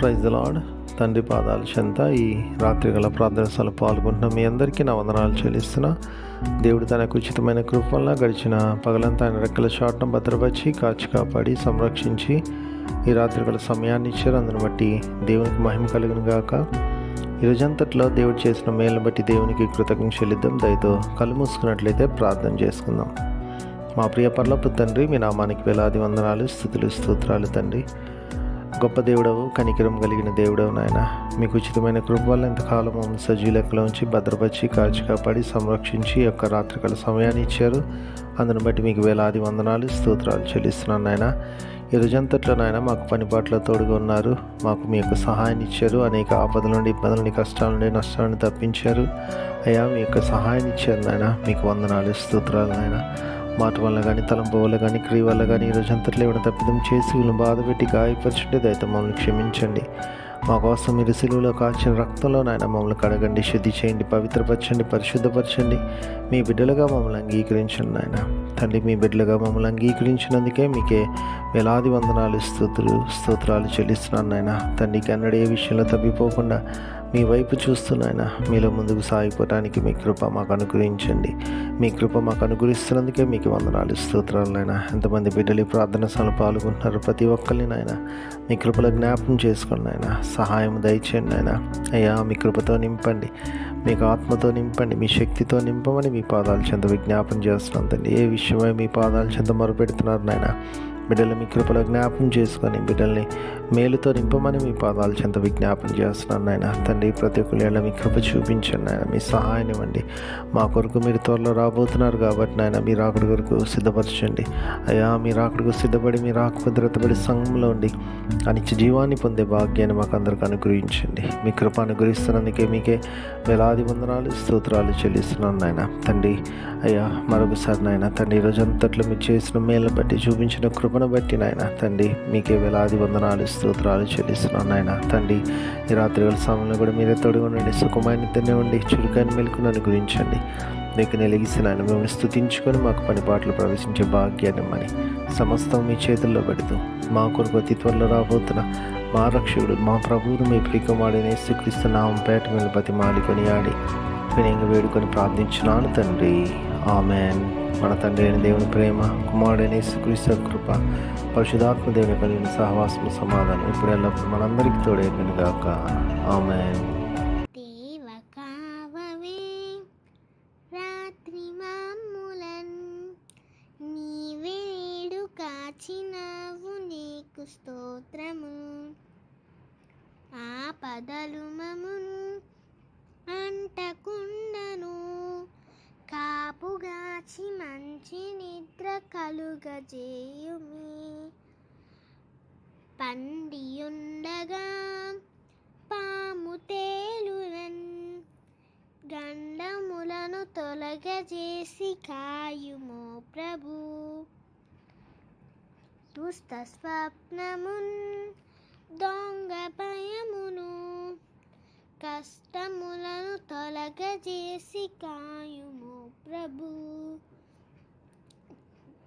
Praise lord తండ్రి పాదాల చెంత ఈ రాత్రి గల ప్రార్థనశాల పాల్గొంటున్న మీ అందరికీ నా వందనాలు చెల్లిస్తున్నా. దేవుడు తనకు ఉచితమైన కృప వల్ల గడిచిన పగలంతా ఆయన రెక్కల చాటును భద్రపరిచి కాచి కాపాడి సంరక్షించి ఈ రాత్రి గల సమయాన్ని ఇచ్చారు. అందుని బట్టి దేవునికి మహిమ కలిగిన గాక. ఈ రోజంతట్లో దేవుడు చేసిన మేలును బట్టి దేవునికి కృతజ్ఞ చెల్లిద్దాం. దయతో కళ్ళు మూసుకున్నట్లయితే ప్రార్థన చేసుకుందాం. మా ప్రియ పర్లపు తండ్రి మీ నామానికి వేలాది వందనాలు స్థుతులు స్తోత్రాలు తండ్రి. గొప్ప దేవుడవు కనికరం కలిగిన దేవుడవు నాయన. మీకు ఉచితమైన కృప వల్ల ఇంతకాలం మమ్మల్ని సజీ లెక్కలో భద్రపరిచి కాచి కాపాడి సంరక్షించి యొక్క రాత్రికాల సమయాన్ని ఇచ్చారు. అందును బట్టి మీకు వేలాది వందనాలు స్తోత్రాలు చెల్లిస్తున్నాను నాయన. ఈ రోజంతట్లో నాయన మాకు పనిపాట్ల తోడుగా ఉన్నారు. మాకు మీ యొక్క సహాయాన్ని ఇచ్చారు. అనేక ఆపదల నుండి ఇబ్బందుల నుండి కష్టాల నుండి నష్టాల నుండి తప్పించారు. అయ్యా మీ యొక్క సహాయాన్ని ఇచ్చారు నాయన. మీకు వందనాలు స్తోత్రాలు నాయన. మాట వల్ల కానీ తలంపు వల్ల కానీ క్రియ వల్ల కానీ ఈరోజు అంతట్లో ఏమైనా తప్పిదం చేసి వీళ్ళని బాధపెట్టి గాయపరచుంటే దయతో మమ్మల్ని క్షమించండి. మా కోసం మీరు సిలువలో కాల్చిన రక్తంలో నాయన మమ్మల్ని కడగండి శుద్ధి చేయండి పవిత్రపరచండి పరిశుద్ధపరచండి. మీ బిడ్డలుగా మమ్మల్ని అంగీకరించండి నాయన. తండ్రి మీ బిడ్డలుగా మమ్మల్ని అంగీకరించినందుకే మీకే వేలాది వందనాలు స్తోత్రులు స్తోత్రాలు చెల్లిస్తున్నాను నాయన. తండ్రికి కన్నడ ఏ విషయంలో తప్పిపోకుండా మీ వైపు చూస్తున్నాయన మీలో ముందుకు సాగిపోవడానికి మీ కృప మాకు అనుగ్రహించండి. మీ కృప మాకు అనుగ్రహిస్తున్నందుకే మీకు వందనాలు స్తోత్రాలైనా ఎంతమంది బిడ్డలు ప్రార్థన సభలో పాల్గొంటున్నారు ప్రతి ఒక్కరిని నాయన. మీ కృపలో జ్ఞాపకం చేసుకోండి ఆయన సహాయం దయచేయండి ఆయన అయ్యా మీ కృపతో నింపండి. మీకు ఆత్మతో నింపండి. మీ శక్తితో నింపమని మీ పాదాల చెంత విజ్ఞాపం చేస్తున్నాం తండ్రి. ఏ విషయమై మీ పాదాల చెంత మొరుపెడుతున్నారు నాయన. బిడ్డలు మీ కృపలో జ్ఞాపం చేసుకొని బిడ్డల్ని మేలుతో నింపమని మీ పాదాల చెంత విజ్ఞాపం చేస్తున్నాను నాయన. తండ్రి ప్రతి ఒక్కళ్ళ మీ కృప చూపించండి నాయన. మీ సహాయం ఇవ్వండి. మా కొరకు మీరు త్వరలో రాబోతున్నారు కాబట్టి నాయన మీ రాకుడి కొరకు సిద్ధపరచండి. అయ్యా మీ రాకుడికి సిద్ధపడి మీ రాకు భద్రతపడి సంఘంలో ఉండి అనిత్య జీవాన్ని పొందే భాగ్యాన్ని మాకు అందరికి అనుగ్రహించండి. మీ కృప అనుగ్రహిస్తున్నందుకే మీకే వేలాది వందనాలు స్తోత్రాలు చెల్లిస్తున్నాను నాయన. తండ్రి అయ్యా మరొకసారి నాయన తండ్రి ఈరోజు అంతట్లో మీరు చేసిన మేలు బట్టి చూపించిన కృపను బట్టి నాయన తండ్రి మీకే వేలాది వందనాలు స్తోత్రాలు చెల్లిస్తున్నాను నాయన. తండ్రి ఈ రాత్రి వేళ సమయంలో కూడా మీరే తోడుగా ఉండండి సుఖమైన తినేవండి చురుకైన మెలుకును అనుగ్రహించండి మీకు నెలిగిసిన ఆయన మిమ్మల్ని స్థుతించుకొని మాకు పనిపాట్లు ప్రవేశించే భాగ్యాన్ని మని సమస్తం మీ చేతుల్లో పెడుతూ మా కొరకు అతి త్వరలో రాబోతున్న మా రక్షకుడు మా ప్రభువును మీ ప్రికమాడిన యేసుక్రీస్తు నామం పేట మీద బతి మాలికొని ఆడి వినయంగా వేడుకొని ప్రార్థించున్నాను తండ్రి. ఆమెన్. మన తండ్రి అయిన దేవుని ప్రేమ కుమారుడైన యేసుక్రీస్తు కృప పరిశుధాత్మ దేవుని కలిగిన సహవాసము సమాధానం ఇప్పుడు ఎల్లప్పుడు మనందరికీ తోడేను గాక. ఆమెన్. దేవ కావవే రాత్రి మాములన్ కాచినావు నీకు స్తోత్రము. ఆపదలు మమున్ గజేయుమి పండియుండగా పాము తేలునన్ గండములను తొలగజేసి కాయుమో ప్రభు. దుస్త స్వప్నమున్ దొంగ భయమును కష్టములను తొలగజేసి కాయుమో ప్రభు.